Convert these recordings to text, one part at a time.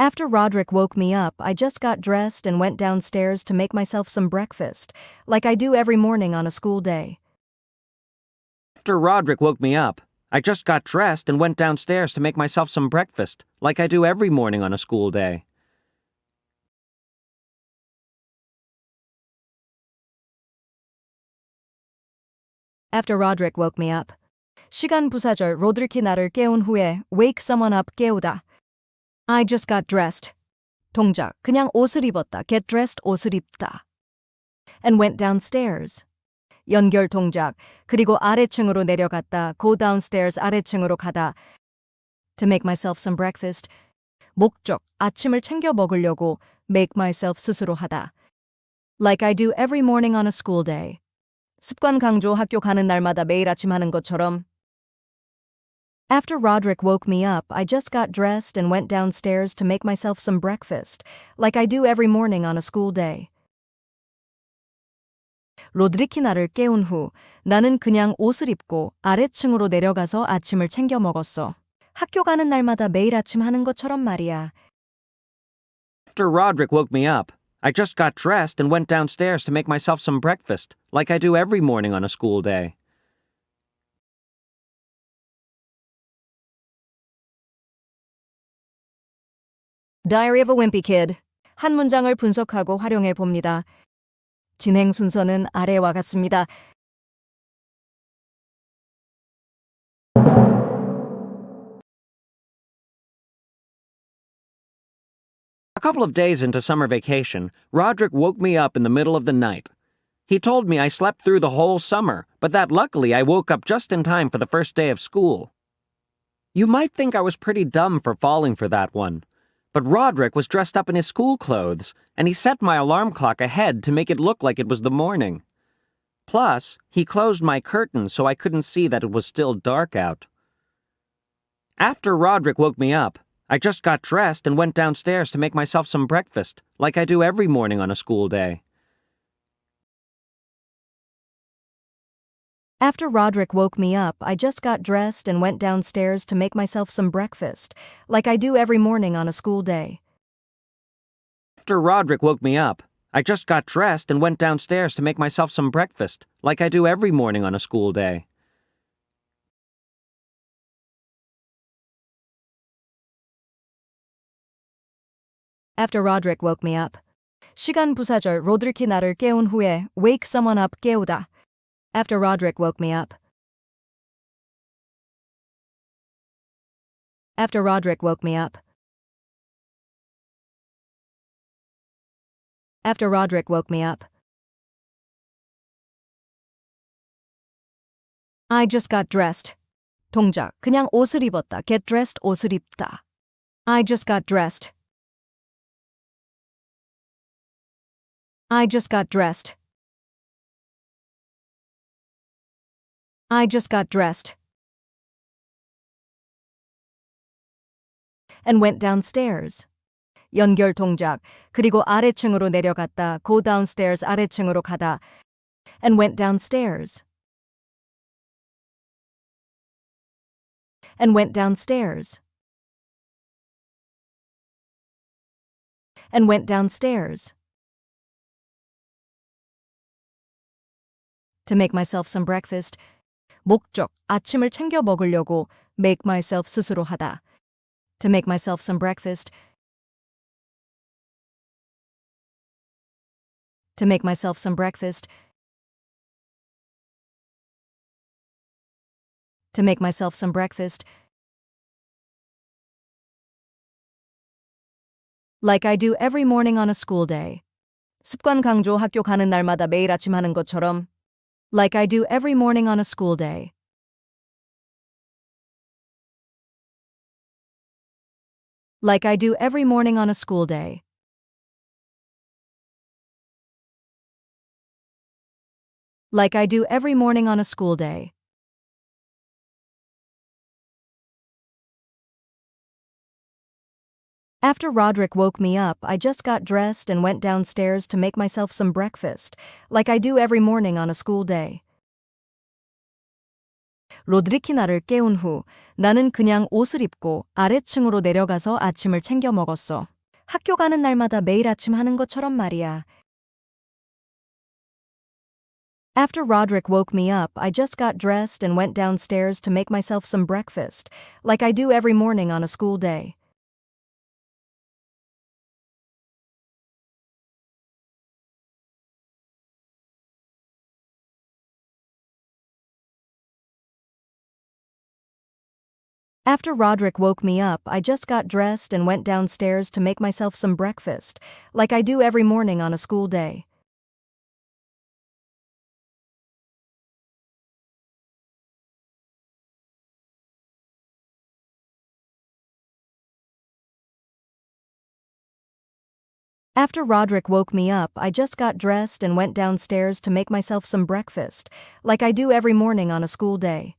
After Roderick woke me up, I just got dressed and went downstairs to make myself some breakfast, like I do every morning on a school day. After Roderick woke me up, I just got dressed and went downstairs to make myself some breakfast, like I do every morning on a school day. After Roderick woke me up. 시간 부사절 로드리키 나를 깨운 후에 wake someone up 깨우다. I just got dressed. 동작 그냥 옷을 입었다. get dressed 옷을 입다. And went downstairs. 연결 동작 그리고 아래층으로 내려갔다. go downstairs 아래층으로 가다. To make myself some breakfast. 목적 아침을 챙겨 먹으려고 make myself 스스로 하다. Like I do every morning on a school day. 습관 강조 학교 가는 날마다 매일 아침 하는 것처럼. After Roderick woke me up, I just got dressed and went downstairs to make myself some breakfast, like I do every morning on a school day. 로드리키 나를 깨운 후 나는 그냥 옷을 입고 아래층으로 내려가서 아침을 챙겨 먹었어. 학교 가는 날마다 매일 아침 하는 것처럼 말이야. After Roderick woke me up, I just got dressed and went downstairs to make myself some breakfast, like I do every morning on a school day. Diary of a Wimpy Kid. 한 문장을 분석하고 활용해 봅니다. 진행 순서는 아래와 같습니다. A couple of days into summer vacation, Roderick woke me up in the middle of the night. He told me I slept through the whole summer, but that luckily I woke up just in time for the first day of school. You might think I was pretty dumb for falling for that one, but Roderick was dressed up in his school clothes, and he set my alarm clock ahead to make it look like it was the morning. Plus, he closed my curtain so I couldn't see that it was still dark out. After Roderick woke me up, I just got dressed and went downstairs to make myself some breakfast, like I do every morning on a school day. After Roderick woke me up, I just got dressed and went downstairs to make myself some breakfast, like I do every morning on a school day. After Roderick woke me up, I just got dressed and went downstairs to make myself some breakfast, like I do every morning on a school day. After Roderick woke me up. 시간 부사절 로드리키 나를 깨운 후에 wake someone up 깨우다. After Roderick woke me up. After Roderick woke me up. After Roderick woke me up. I just got dressed. 동작 그냥 옷을 입었다. get dressed 옷을 입다. I just got dressed. I just got dressed. I just got dressed. And went downstairs. 연결 동작. 그리고 아래층으로 내려갔다. go downstairs 아래층으로 가다. And went downstairs. And went downstairs. And went downstairs. To make myself some breakfast. 목적, 아침을 챙겨 먹으려고 make myself 스스로 하다. To make myself some breakfast. To make myself some breakfast. To make myself some breakfast. Like I do every morning on a school day. 습관 강조 학교 가는 날마다 매일 아침 하는 것처럼 like I do every morning on a school day. Like I do every morning on a school day. Like I do every morning on a school day. After Roderick woke me up, I just got dressed and went downstairs to make myself some breakfast, like I do every morning on a school day. 로드리키 나를 깨운 후 나는 그냥 옷을 입고 아래층으로 내려가서 아침을 챙겨 먹었어. 학교 가는 날마다 매일 아침 하는 것처럼 말이야. After Roderick woke me up, I just got dressed and went downstairs to make myself some breakfast, like I do every morning on a school day. After Roderick woke me up, I just got dressed and went downstairs to make myself some breakfast, like I do every morning on a school day. After Roderick woke me up, I just got dressed and went downstairs to make myself some breakfast, like I do every morning on a school day.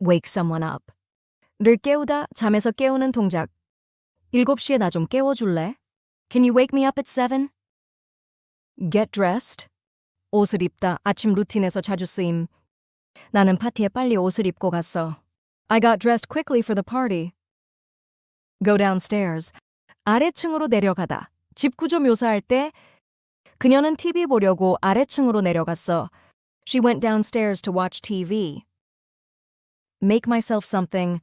Wake someone up. 를 깨우다, 잠에서 깨우는 동작. 7시에 나 좀 깨워줄래? Can you wake me up at 7? Get dressed. 옷을 입다, 아침 루틴에서 자주 쓰임. 나는 파티에 빨리 옷을 입고 갔어. I got dressed quickly for the party. Go downstairs. 아래층으로 내려가다. 집 구조 묘사할 때 그녀는 TV 보려고 아래층으로 내려갔어. She went downstairs to watch TV. Make myself something.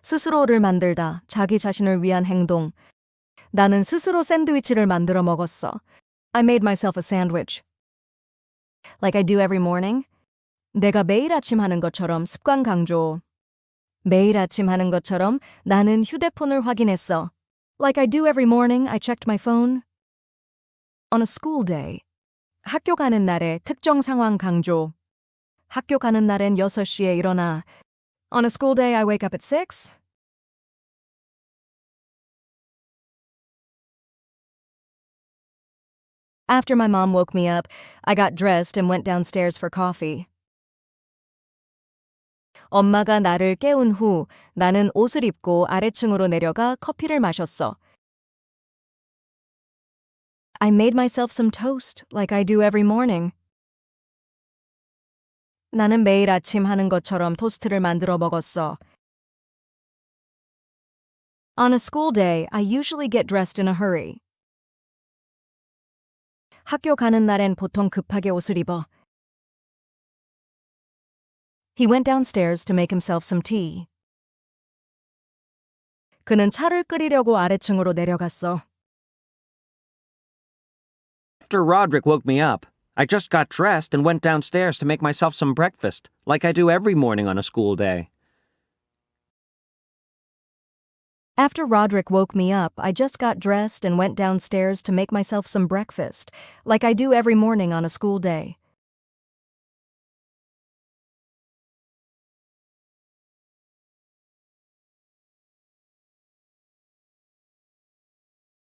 스스로를 만들다. 자기 자신을 위한 행동. 나는 스스로 샌드위치를 만들어 먹었어. I made myself a sandwich. Like I do every morning. 내가 매일 아침 하는 것처럼 습관 강조. 매일 아침 하는 것처럼 나는 휴대폰을 확인했어. Like I do every morning, I checked my phone. On a school day. 학교 가는 날에 특정 상황 강조. 학교 가는 날엔 6시에 일어나. On a school day, I wake up at 6. After my mom woke me up, I got dressed and went downstairs for coffee. 엄마가 나를 깨운 후 나는 옷을 입고 아래층으로 내려가 커피를 마셨어. I made myself some toast like I do every morning. 나는 매일 아침 하는 것처럼 토스트를 만들어 먹었어. On a school day, I usually get dressed in a hurry. 학교 가는 날엔 보통 급하게 옷을 입어. He went downstairs to make himself some tea. 그는 차를 끓이려고 아래층으로 내려갔어. After Roderick woke me up, I just got dressed and went downstairs to make myself some breakfast, like I do every morning on a school day. After Roderick woke me up, I just got dressed and went downstairs to make myself some breakfast, like I do every morning on a school day.